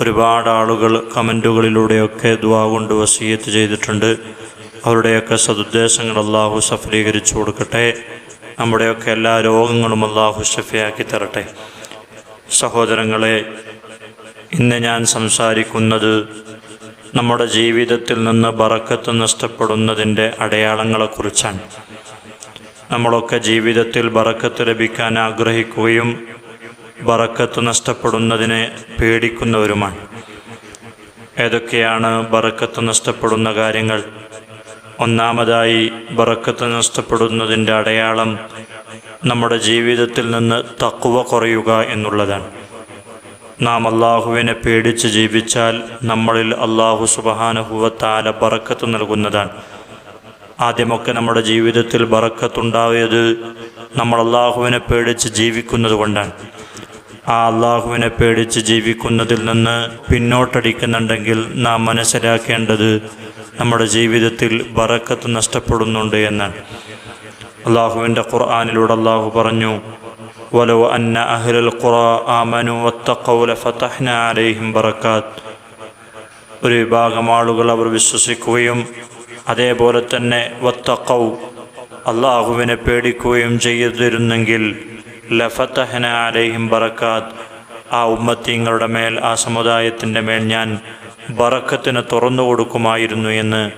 ഒരുപാട് ആളുകൾ കമന്റുകളിലൂടെയൊക്കെ ദുവാ കൊണ്ട് വസീയത്ത് ചെയ്തിട്ടുണ്ട്. അവരുടെയൊക്കെ സതുദ്ദേശങ്ങൾ അള്ളാഹു സഫലീകരിച്ചു കൊടുക്കട്ടെ. നമ്മുടെയൊക്കെ എല്ലാ രോഗങ്ങളും അള്ളാഹു ഷഫിയാക്കി തരട്ടെ. സഹോദരങ്ങളെ ഇന്ന് ഞാൻ സംസാരിക്കുന്നത് നമ്മുടെ ജീവിതത്തിൽ നിന്ന് ബറക്കത്ത് നഷ്ടപ്പെടുന്നതിന്റെ അടയാളങ്ങളെക്കുറിച്ചാണ്. നമ്മളൊക്കെ ജീവിതത്തിൽ ബറക്കത്ത് ലഭിക്കാൻ ആഗ്രഹിക്കുകയും ബറക്കത്ത് നഷ്ടപ്പെടുന്നതിനെ പേടിക്കുന്നവരുമാണ്. ഏതൊക്കെയാണ് ബറക്കത്ത് നഷ്ടപ്പെടുന്ന കാര്യങ്ങൾ? ഒന്നാമതായി ബറക്കത്ത് നഷ്ടപ്പെടുന്നതിന്റെ അടയാളം നമ്മുടെ ജീവിതത്തിൽ നിന്ന് തക്കുവ കുറയുക എന്നുള്ളതാണ്. നാം അള്ളാഹുവിനെ പേടിച്ച് ജീവിച്ചാൽ നമ്മളിൽ അള്ളാഹു സുബഹാനുഭവത്താല ബറക്കത്ത് നൽകുന്നതാണ്. ആദ്യമൊക്കെ നമ്മുടെ ജീവിതത്തിൽ ബറക്കത്തുണ്ടായത് നമ്മൾ അള്ളാഹുവിനെ പേടിച്ച് ജീവിക്കുന്നത് കൊണ്ടാണ്. ആ അള്ളാഹുവിനെ പേടിച്ച് ജീവിക്കുന്നതിൽ നിന്ന് പിന്നോട്ടടിക്കുന്നുണ്ടെങ്കിൽ നാം മനസ്സിലാക്കേണ്ടത് നമ്മുടെ ജീവിതത്തിൽ ബറക്കത്ത് നഷ്ടപ്പെടുന്നുണ്ട് എന്നാണ് അള്ളാഹുവിൻ്റെ ഖുർആാനിലൂടെ അള്ളാഹു പറഞ്ഞു ولو أن أهل القرى آمنوا واتقوا لفتحنا عليهم بركات ഒരു വിഭാഗം ആളുകൾ അവർ വിശ്വസിക്കുകയും അതേപോലെ തന്നെ വത്തക്കൗ അള്ളാഹുവിനെ പേടിക്കുകയും ചെയ്തിരുന്നെങ്കിൽ ലഫത്തഹന അലൈഹിം ബറക്കാത്ത്. ആ ഉമ്മത്തിങ്ങളുടെ മേൽ ആ സമുദായത്തിന്റെ മേൽ ഞാൻ ബറക്കത്തിന് തുറന്നു കൊടുക്കുമായിരുന്നു എന്ന്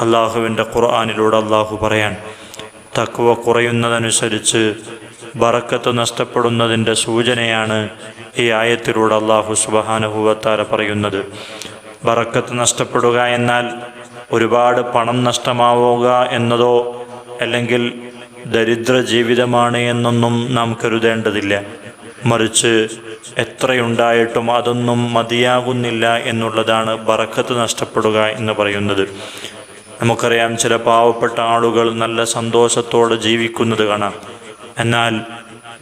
അള്ളാഹുവിന്റെ ഖുർആാനിലൂടെ അള്ളാഹു പറയാൻ. തക്കുവ കുറയുന്നതനുസരിച്ച് ബറക്കത്ത് നഷ്ടപ്പെടുന്നതിന്റെ സൂചനയാണ് ഈ ആയത്തിലൂടെ അള്ളാഹു സുബഹാനുഭവത്താര പറയുന്നത്. ബറക്കത്ത് നഷ്ടപ്പെടുക എന്നാൽ ഒരുപാട് പണം നഷ്ടമാവുക എന്നതോ അല്ലെങ്കിൽ ദരിദ്ര ജീവിതമാണ് എന്നൊന്നും നാം കരുതേണ്ടതില്ല. മറിച്ച് എത്രയുണ്ടായിട്ടും അതൊന്നും മതിയാകുന്നില്ല എന്നുള്ളതാണ് ബറക്കത്ത് നഷ്ടപ്പെടുക എന്ന് പറയുന്നത്. നമുക്കറിയാം ചില പാവപ്പെട്ട ആളുകൾ നല്ല സന്തോഷത്തോടെ ജീവിക്കുന്നത് കാണാം. എന്നാൽ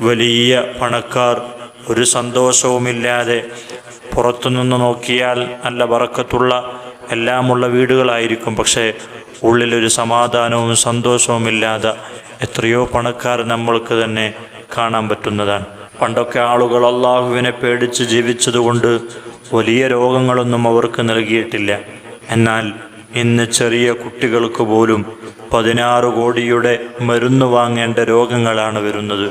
വലിയ പണക്കാർ ഒരു സന്തോഷവുമില്ലാതെ പുറത്തുനിന്ന് നോക്കിയാൽ നല്ല വറക്കത്തുള്ള എല്ലാമുള്ള വീടുകളായിരിക്കും. പക്ഷേ ഉള്ളിലൊരു സമാധാനവും സന്തോഷവുമില്ലാതെ എത്രയോ പണക്കാർ നമ്മൾക്ക് തന്നെ കാണാൻ പറ്റുന്നതാണ്. പണ്ടൊക്കെ ആളുകൾ അള്ളാഹുവിനെ പേടിച്ച് ജീവിച്ചതുകൊണ്ട് വലിയ രോഗങ്ങളൊന്നും അവർക്ക് നൽകിയിട്ടില്ല. എന്നാൽ ഇന്ന് ചെറിയ കുട്ടികൾക്ക് പോലും പതിനാറ് കോടിയുടെ മരുന്ന് വാങ്ങേണ്ട രോഗങ്ങളാണ് വരുന്നത്.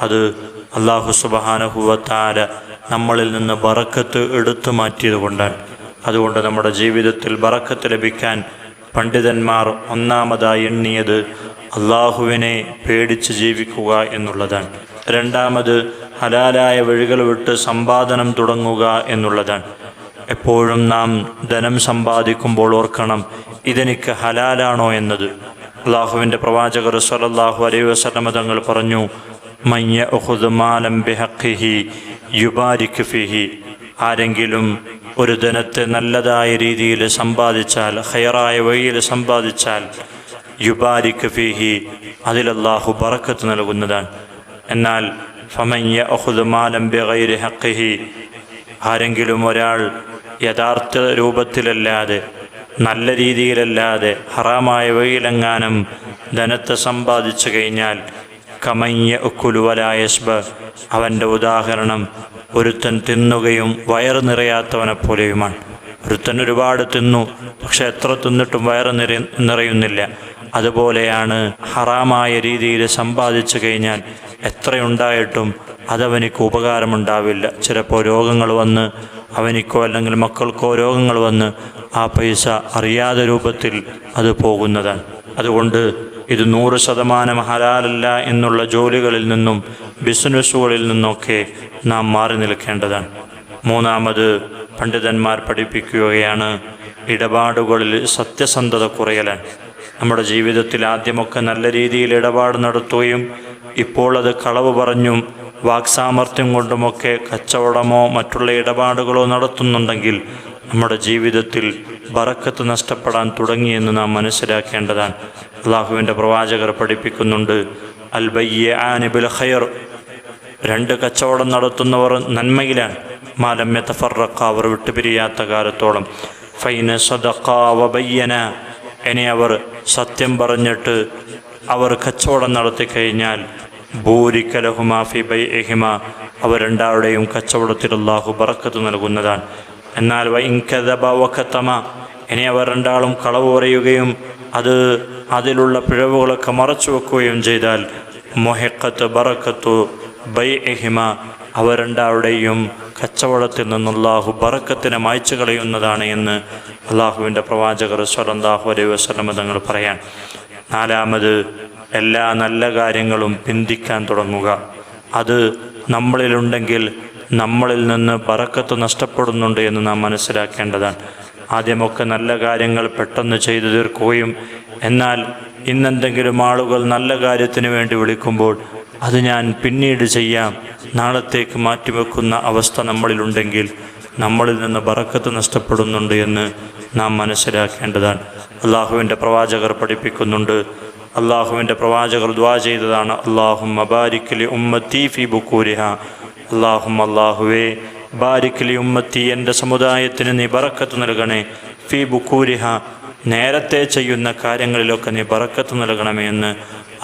അത് അള്ളാഹു സുബഹാനഹുവത്താര നമ്മളിൽ നിന്ന് ബറക്കത്ത് എടുത്തു മാറ്റിയത് കൊണ്ടാണ്. അതുകൊണ്ട് നമ്മുടെ ജീവിതത്തിൽ ബറക്കത്ത് ലഭിക്കാൻ പണ്ഡിതന്മാർ ഒന്നാമതായി എണ്ണിയത് അള്ളാഹുവിനെ പേടിച്ച് ജീവിക്കുക എന്നുള്ളതാണ്. രണ്ടാമത് ഹലാലായ വഴികൾ വിട്ട് സമ്പാദനം തുടങ്ങുക എന്നുള്ളതാണ്. എപ്പോഴും നാം ധനം സമ്പാദിക്കുമ്പോൾ ഓർക്കണം ഇതെനിക്ക് ഹലാലാണോ എന്നത്. അള്ളാഹുവിന്റെ പ്രവാചകർ സലല്ലാഹു അലൈ വസല്ലമ തങ്ങൾ പറഞ്ഞു മയ്യ ഉഹുദ്മാലം ബിഹഖിഹി യുബാരിക് ഫിഹി. ആരെങ്കിലും ഒരു ധനത്തെ നല്ലതായ രീതിയിൽ സമ്പാദിച്ചാൽ ഹയറായ വഴിയിൽ സമ്പാദിച്ചാൽ യുബാരിക് ഫിഹി അതിൽ അള്ളാഹു ബറക്കത്ത് നൽകുന്നതാണ്. എന്നാൽ ഫമയ്യ ബിഗൈരി ഹഖിഹി ആരെങ്കിലും ഒരാൾ യഥാർത്ഥ രൂപത്തിലല്ലാതെ നല്ല രീതിയിലല്ലാതെ ഹറാമായ വഴിയിലെങ്ങാനും ധനത്തെ സമ്പാദിച്ചു കഴിഞ്ഞാൽ കമയ്യ ഉക്കുലുവലായസ്ബ അവന്റെ ഉദാഹരണം ഒരുത്തൻ തിന്നുകയും വയറ് നിറയാത്തവനെ പോലെയുമാണ്. ഒരുത്തൻ ഒരുപാട് തിന്നു പക്ഷെ എത്ര തിന്നിട്ടും വയറ് നിറ നിറയുന്നില്ല. അതുപോലെയാണ് ഹറാമായ രീതിയിൽ സമ്പാദിച്ചു കഴിഞ്ഞാൽ എത്രയുണ്ടായിട്ടും അതവനിക്ക് ഉപകാരമുണ്ടാവില്ല. ചിലപ്പോൾ രോഗങ്ങൾ വന്ന് അവനിക്കോ അല്ലെങ്കിൽ മക്കൾക്കോ രോഗങ്ങൾ വന്ന് ആ പൈസ അറിയാതെ രൂപത്തിൽ അത് പോകുന്നതാണ്. അതുകൊണ്ട് ഇത് നൂറ് ശതമാനം ഹലാലല്ല എന്നുള്ള ജോലികളിൽ നിന്നും ബിസിനസ്സുകളിൽ നിന്നൊക്കെ നാം മാറി നിൽക്കേണ്ടതാണ്. മൂന്നാമത് പണ്ഡിതന്മാർ പഠിപ്പിക്കുകയാണ് ഇടപാടുകളിൽ സത്യസന്ധത കുറയലാണ്. നമ്മുടെ ജീവിതത്തിൽ ആദ്യമൊക്കെ നല്ല രീതിയിൽ ഇടപാട് നടത്തുകയും ഇപ്പോൾ അത് കളവ് പറഞ്ഞും വാക്സാമർത്ഥ്യം കൊണ്ടുമൊക്കെ കച്ചവടമോ മറ്റുള്ള ഇടപാടുകളോ നടത്തുന്നുണ്ടെങ്കിൽ നമ്മുടെ ജീവിതത്തിൽ ബറക്കത്ത് നഷ്ടപ്പെടാൻ തുടങ്ങിയെന്ന് നാം മനസ്സിലാക്കേണ്ടതാണ്. അള്ളാഹുവിന്റെ പ്രവാചകർ പഠിപ്പിക്കുന്നുണ്ട് അൽ ബയ്യ ആനിബുൽ ഖയർ രണ്ട് കച്ചവടം നടത്തുന്നവർ നന്മയിലാണ്. മാലമ്യ തഫറക്ക അവർ വിട്ടുപിരിയാത്ത കാലത്തോളം. ഫൈന സദക്ക വബയ്യന ഇനി അവർ സത്യം പറഞ്ഞിട്ട് അവർ കച്ചവടം നടത്തി കഴിഞ്ഞാൽ ഭൂരിക്കലഹുമാഫി ബൈ എഹിമ അവർ രണ്ടാളുടെയും കച്ചവടത്തിൽ അള്ളാഹു ബറക്കത്ത് നൽകുന്നതാണ്. എന്നാൽ വൈകതമ ഇനി അവർ രണ്ടാളും കളവ് പറയുകയും അത് അതിലുള്ള പിഴവുകളൊക്കെ മറച്ചു വെക്കുകയും ചെയ്താൽ മൊഹക്കത്ത് ബറക്കത്തു ബൈ എഹിമ അവർ രണ്ടാളുടെയും കച്ചവടത്തിൽ നിന്നുള്ളാഹു ബറക്കത്തിനെ മായ്ച്ചു കളയുന്നതാണ് എന്ന് അള്ളാഹുവിന്റെ പ്രവാചകർ സ്വലന്താഹു അലൈ വസ്ലമ തങ്ങൾ പറയാൻ. നാലാമത് എല്ലാ നല്ല കാര്യങ്ങളും പിന്തിക്കാൻ തുടങ്ങുക. അത് നമ്മളിലുണ്ടെങ്കിൽ നമ്മളിൽ നിന്ന് പറക്കത്ത് നഷ്ടപ്പെടുന്നുണ്ട് എന്ന് നാം മനസ്സിലാക്കേണ്ടതാണ്. ആദ്യമൊക്കെ നല്ല കാര്യങ്ങൾ പെട്ടെന്ന് ചെയ്തു തീർക്കുകയും എന്നാൽ ഇന്നെന്തെങ്കിലും ആളുകൾ നല്ല കാര്യത്തിന് വേണ്ടി വിളിക്കുമ്പോൾ അത് ഞാൻ പിന്നീട് ചെയ്യാം. നാളത്തേക്ക് മാറ്റിവെക്കുന്ന അവസ്ഥ നമ്മളിലുണ്ടെങ്കിൽ നമ്മളിൽ നിന്ന് ബറക്കത്ത് നഷ്ടപ്പെടുന്നുണ്ട് എന്ന് നാം മനസ്സിലാക്കേണ്ടതാണ്. അള്ളാഹുവിന്റെ പ്രവാചകർ പഠിപ്പിക്കുന്നുണ്ട്. അള്ളാഹുവിന്റെ പ്രവാചകർ ദ്വാ ചെയ്തതാണ്. അള്ളാഹും മബാരിക്കലി ഉമ്മത്തി ഫി ബുക്കൂരിഹ അള്ളാഹും അള്ളാഹുവേ ബാരിക്കലി ഉമ്മത്തി എന്റെ സമുദായത്തിന് നീ ബറക്കത്ത് നൽകണേ. ഫി ബുക്കൂരിഹ നേരത്തെ ചെയ്യുന്ന കാര്യങ്ങളിലൊക്കെ നീ ബറക്കത്ത് നൽകണമേ എന്ന്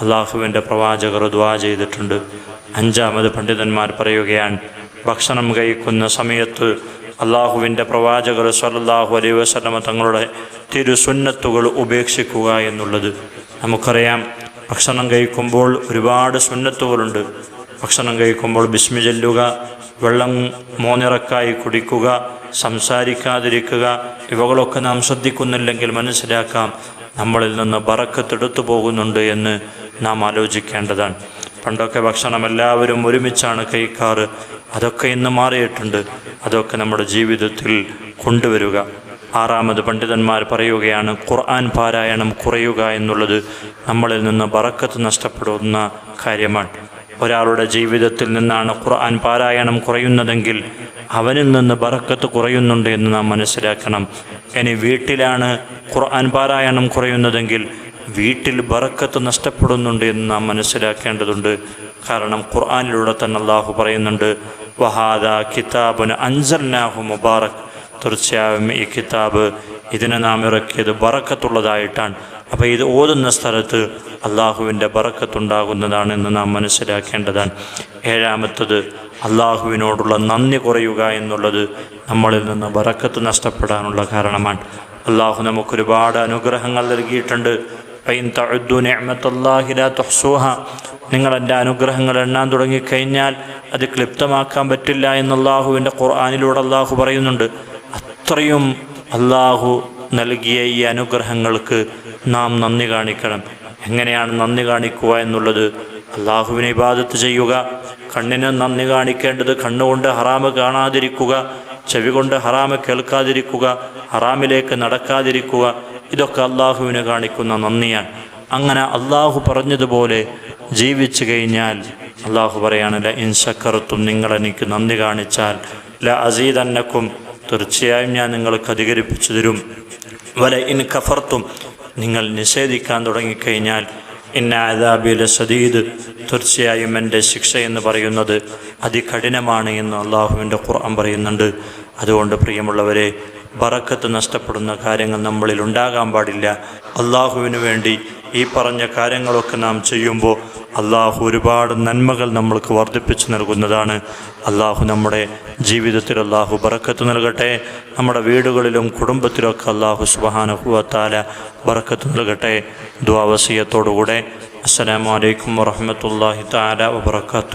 അള്ളാഹുവിന്റെ പ്രവാചകർ ദ്വാ ചെയ്തിട്ടുണ്ട്. അഞ്ചാമത് പണ്ഡിതന്മാർ പറയുകയാണ് ഭക്ഷണം കഴിക്കുന്ന സമയത്ത് അള്ളാഹുവിന്റെ പ്രവാചകർ സ്വല്ലല്ലാഹു അലൈഹി വസ്ലമ തങ്ങളുടെ തിരുസുന്നത്തുകൾ ഉപേക്ഷിക്കുക എന്നുള്ളത്. നമുക്കറിയാം ഭക്ഷണം കഴിക്കുമ്പോൾ ഒരുപാട് സുന്നത്തുകളുണ്ട്. ഭക്ഷണം കഴിക്കുമ്പോൾ ബിസ്മി ചെല്ലുക വെള്ളം മോനിറക്കായി കുടിക്കുക സംസാരിക്കാതിരിക്കുക ഇവകളൊക്കെ നാം ശ്രദ്ധിക്കുന്നില്ലെങ്കിൽ മനസ്സിലാക്കാം നമ്മളിൽ നിന്ന് ബറക്കത്തെടുത്തു പോകുന്നുണ്ട് എന്ന് നാം ആലോചിക്കേണ്ടതാണ്. പണ്ടൊക്കെ ഭക്ഷണം എല്ലാവരും ഒരുമിച്ചാണ് കഴിക്കാറ്. അതൊക്കെ ഇന്ന് മാറിയിട്ടുണ്ട്. അതൊക്കെ നമ്മുടെ ജീവിതത്തിൽ കൊണ്ടുവരിക. ആറാമത് പണ്ഡിതന്മാർ പറയുകയാണ് ഖുർആൻ പാരായണം കുറയുക എന്നുള്ളത് നമ്മളിൽ നിന്ന് ബറക്കത്ത് നഷ്ടപ്പെടുന്ന കാര്യമാണ്. ഒരാളുടെ ജീവിതത്തിൽ നിന്നാണ് ഖുർആൻ പാരായണം കുറയുന്നതെങ്കിൽ അവനിൽ നിന്ന് ബറക്കത്ത് കുറയുന്നുണ്ട് എന്ന് നാം മനസ്സിലാക്കണം. ഇനി വീട്ടിലാണ് ഖുർആൻ പാരായണം കുറയുന്നതെങ്കിൽ വീട്ടിൽ ബറക്കത്ത് നഷ്ടപ്പെടുന്നുണ്ട് എന്ന് നാം മനസ്സിലാക്കേണ്ടതുണ്ട്. കാരണം ഖുർആാനിലൂടെ തന്നെ അള്ളാഹു പറയുന്നുണ്ട് വഹാദ കിതാബുന് അൻസൽനാഹു മുബാറക്. തീർച്ചയായും ഈ കിതാബ് ഇതിനെ നാം ഇറക്കിയത് ബറക്കത്തുള്ളതായിട്ടാണ്. അപ്പോൾ ഇത് ഓതുന്ന സ്ഥലത്ത് അള്ളാഹുവിന്റെ ബറക്കത്തുണ്ടാകുന്നതാണ് എന്ന് നാം മനസ്സിലാക്കേണ്ടതാണ്. ഏഴാമത്തത് അള്ളാഹുവിനോടുള്ള നന്ദി കുറയുക എന്നുള്ളത് നമ്മളിൽ നിന്ന് ബറക്കത്ത് നഷ്ടപ്പെടാനുള്ള കാരണമാണ്. അള്ളാഹു നമുക്കൊരുപാട് അനുഗ്രഹങ്ങൾ നൽകിയിട്ടുണ്ട്. നിങ്ങൾ എന്റെ അനുഗ്രഹങ്ങൾ എണ്ണാൻ തുടങ്ങിക്കഴിഞ്ഞാൽ അത് ക്ലിപ്തമാക്കാൻ പറ്റില്ല എന്ന് ഖുർആാനിലൂടെ അള്ളാഹു പറയുന്നുണ്ട്. അത്രയും അള്ളാഹു നൽകിയ ഈ അനുഗ്രഹങ്ങൾക്ക് നാം നന്ദി കാണിക്കണം. എങ്ങനെയാണ് നന്ദി കാണിക്കുക എന്നുള്ളത്? അള്ളാഹുവിനെ ഇബാദത്ത് ചെയ്യുക കണ്ണിന് നന്ദി കാണിക്കേണ്ടത് കണ്ണുകൊണ്ട് ഹറാമ് കാണാതിരിക്കുക ചെവി കൊണ്ട് ഹറാമ് കേൾക്കാതിരിക്കുക ഹറാമിലേക്ക് നടക്കാതിരിക്കുക ഇതൊക്കെ അള്ളാഹുവിനെ കാണിക്കുന്ന നന്ദിയാണ്. അങ്ങനെ അള്ളാഹു പറഞ്ഞതുപോലെ ജീവിച്ചു കഴിഞ്ഞാൽ അള്ളാഹു പറയാണ് ല ഇൻഷക്കറുത്തും നിങ്ങൾ എനിക്ക് നന്ദി കാണിച്ചാൽ ല അസീദന്നക്കും തീർച്ചയായും ഞാൻ നിങ്ങൾക്ക് അധികരിപ്പിച്ചു തരും. വല ഇൻ കഫർത്തും നിങ്ങൾ നിഷേധിക്കാൻ തുടങ്ങിക്കഴിഞ്ഞാൽ ഇന്ന ആദാബിലെ സദീദ് തീർച്ചയായും എന്റെ ശിക്ഷ എന്ന് പറയുന്നത് അതികഠിനമാണ് എന്ന് അള്ളാഹുവിന്റെ ഖുർആൻ പറയുന്നുണ്ട്. അതുകൊണ്ട് പ്രിയമുള്ളവരെ ബറക്കത്ത് നഷ്ടപ്പെടുന്ന കാര്യങ്ങൾ നമ്മളിൽ ഉണ്ടാകാൻ പാടില്ല. അള്ളാഹുവിന് വേണ്ടി ഈ പറഞ്ഞ കാര്യങ്ങളൊക്കെ നാം ചെയ്യുമ്പോൾ അള്ളാഹു ഒരുപാട് നന്മകൾ നമ്മൾക്ക് വർദ്ധിപ്പിച്ചു നൽകുന്നതാണ്. അള്ളാഹു നമ്മുടെ ജീവിതത്തിൽ അള്ളാഹു ബറക്കത്ത് നൽകട്ടെ. നമ്മുടെ വീടുകളിലും കുടുംബത്തിലൊക്കെ അള്ളാഹു സുബാനുഭവത്താല ബറക്കത്ത് നൽകട്ടെ. ദ്വാവസീയത്തോടുകൂടെ അസ്സലാമലൈക്കും വറഹമത്തല്ലാഹി താല വബർക്കാത്തു